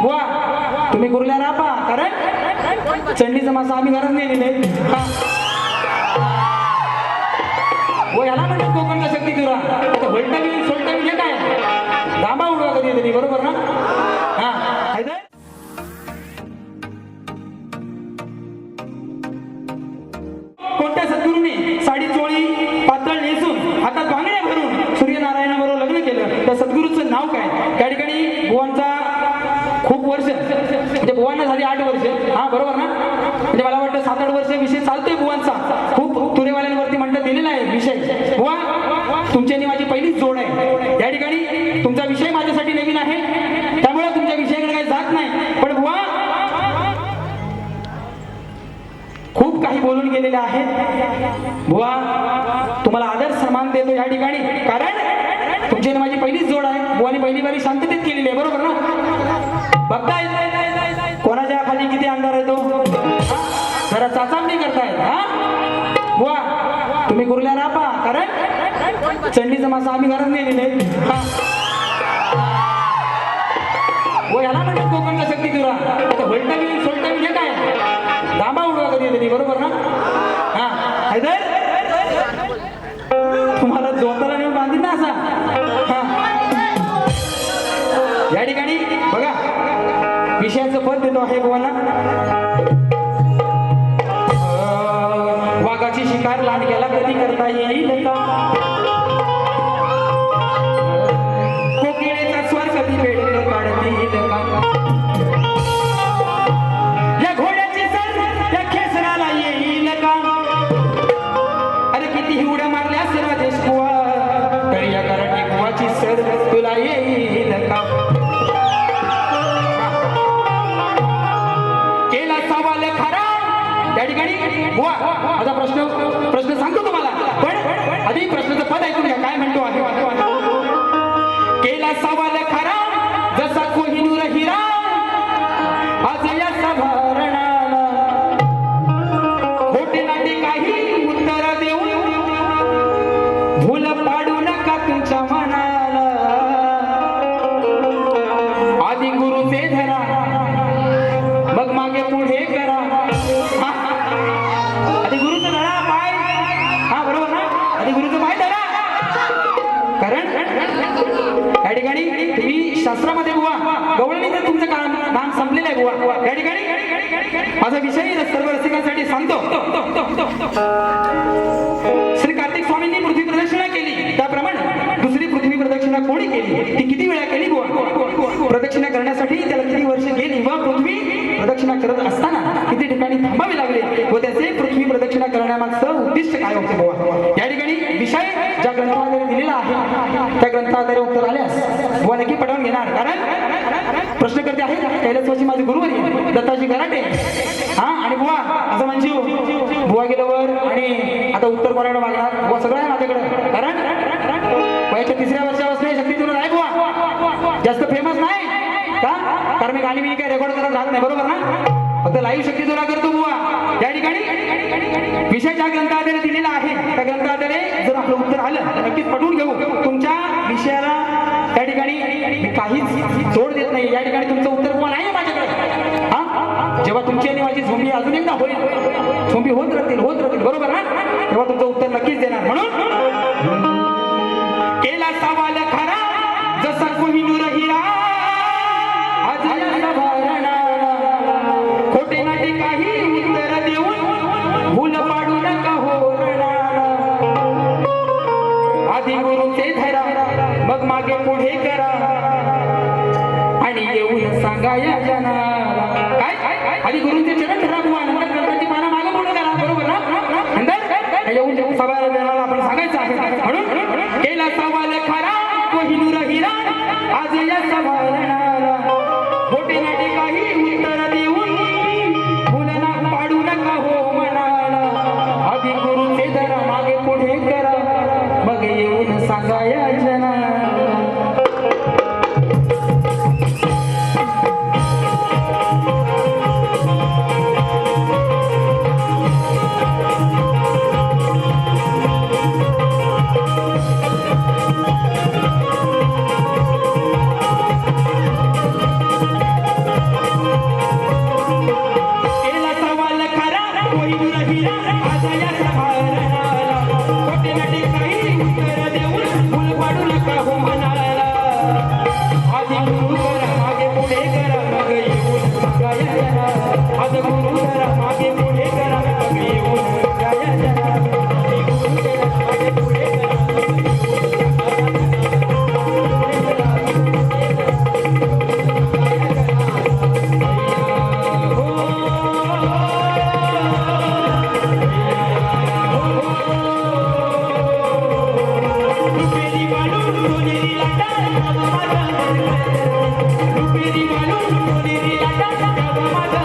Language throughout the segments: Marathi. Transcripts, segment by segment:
बुवा तुम्ही गुरुला रापा कारण चंडीचा मासा आम्ही घरात नाही नेले हा. हो याला म्हणतात कोकणचा शक्ती तुरा आता होलटावी सोलटावी हे काय? दाबा उडवा कधी तरी बरोबर ना? हा. कोणत्या सद्गुरूंनी साडी चोळी पातळ नेसून हातात बांगड्या भरून सूर्यनारायणाबरोबर लग्न केलं? त्या सद्गुरूचं नाव काय? त्या ठिकाणी बुवांचा वर्ष म्हणजे भुवांना झाली आठ वर्ष. हा बरोबर ना? म्हणजे मला वाटतं सात आठ वर्ष विषय चालतोय भुवांचा खूप तुरेवाल्यांवरती म्हणणं दिलेला आहे विषय. भुवा तुमची आणि माझी पहिलीच जोड आहे. या ठिकाणी तुमचा विषय माझ्यासाठी नवीन आहे. त्यामुळे तुमच्या विषयाकडे काही जात नाही. पण बुवा खूप काही बोलून गेलेले आहेत. बुवा तुम्हाला आदर सन्मान देतो या ठिकाणी. कारण तुमची आणि माझी पहिलीच जोड आहे. बुवानी पहिली बारी शांततेत केलेली आहे. बरोबर ना? बघताय? कोणाच्या खाली किती अंधार आहे तो? जरा चाचामणी करतायत हा? वा तुम्ही गुरुला रापा कारण चंडीचा मासा आम्ही घरात नाही नेले हा. हो याला म्हणतात कोकणचा शक्ती तुरा आता होलटावी सोलटावी हे काय? दाबा उडवा कधी तरी बरोबर ना? हा हैदर? विषयाचं गोवाना वाघाची शिकार लांडग्याला कधी करता येईल का? कोकिळेचा स्वर कधी वेळ काढता येईल का? प्रश्न प्रश्न सांगतो तुम्हाला. पण आधी प्रश्नाचं पद ऐकून घ्या. काय म्हणतो आहे केला सवाल खरा जसा कोहिनूर हिरा आज या सभारणाला खोटे नाटे काही उत्तर देऊ भूल पाडू नका तुमच्या मनाला आधी गुरुचे धरा शास्त्रामध्ये बुवा गवळणी तुमचं काम नाम संपलेलं आहे बुवा. या ठिकाणी? माझा विषय सर्व रसिकांसाठी सांगतो. श्री कार्तिक स्वामींनी पृथ्वी प्रदक्षिणा केली. त्याप्रमाणे दुसरी पृथ्वी प्रदक्षिणा कोणी केली? ती किती वेळा केली बुवा? प्रदक्षिणा करण्यासाठी त्याला किती वर्ष गेली? व पृथ्वी प्रदक्षिणा करत असताना किती ठिकाणी थांबावे लागले? व त्याचे पृथ्वी प्रदक्षिणा करण्यामागचं उद्दिष्ट काय होते बुवा? या ठिकाणी विषय ज्या ग्रंथामध्ये दिलेला आहे त्या ग्रंथाद्वारे उत्तर आल्यास बुवा नक्की पटवून घेणार कारण प्रश्नकर्ते आहेत. कैलासवासी माझे गुरुवारी दत्ताजी गराटे हा आणि बुवा असं म्हणजे बुवा गेल्यावर आणि आता उत्तर कोणाकडे मागणार. बुवा सगळं आहे माझ्याकडे. कारण वयाच्या तिसऱ्या वर्षापासून शक्ती तुला नाही बुवा. जास्त फेमस नाही. का? कारण मी गाणी मी काय रेकॉर्ड करत राहत नाही. बरोबर ना? फक्त लाईव्ह शक्ती तुला करतो बुवा. त्या ठिकाणी विषय ज्या ग्रंथाद्वारे दिलेला आहे त्या ग्रंथाद्वारे जर आपलं उत्तर आलं तर नक्कीच पटवून घेऊ. तुमच्या विषयाला काहीच जोड देत नाही. या ठिकाणी तुमचं उत्तर कोण आहे माझ्याकडे? हा? जेव्हा तुमची आणि माझी झोंबी अजून एकदा होईल. झोंबी होत राहतील होत राहतील. बरोबर ना? तेव्हा तुमचं उत्तर नक्कीच देणार. म्हणून केला सवाल खरा जसा कोहिनूर हिरा खोटे येऊन सांगा जनाला काय? आधी गुरुचे चरण धरा बुवा नंतर ग्रंथाची पानं मागे पुढे करा. बरोबर ना? नंतर? येऊन येऊन सभा जनाला आपण सांगायचं आहे. म्हणून केला सवाल खरा कोहिनूर हिरा आज या सभारणाला खोटे नाटे काही उत्तर देऊन भूलना पाडू नका हो मनाला. आधी गुरुचे धरा मागे पुढे करा मग येऊन सांगा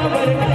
तेव्हा माझं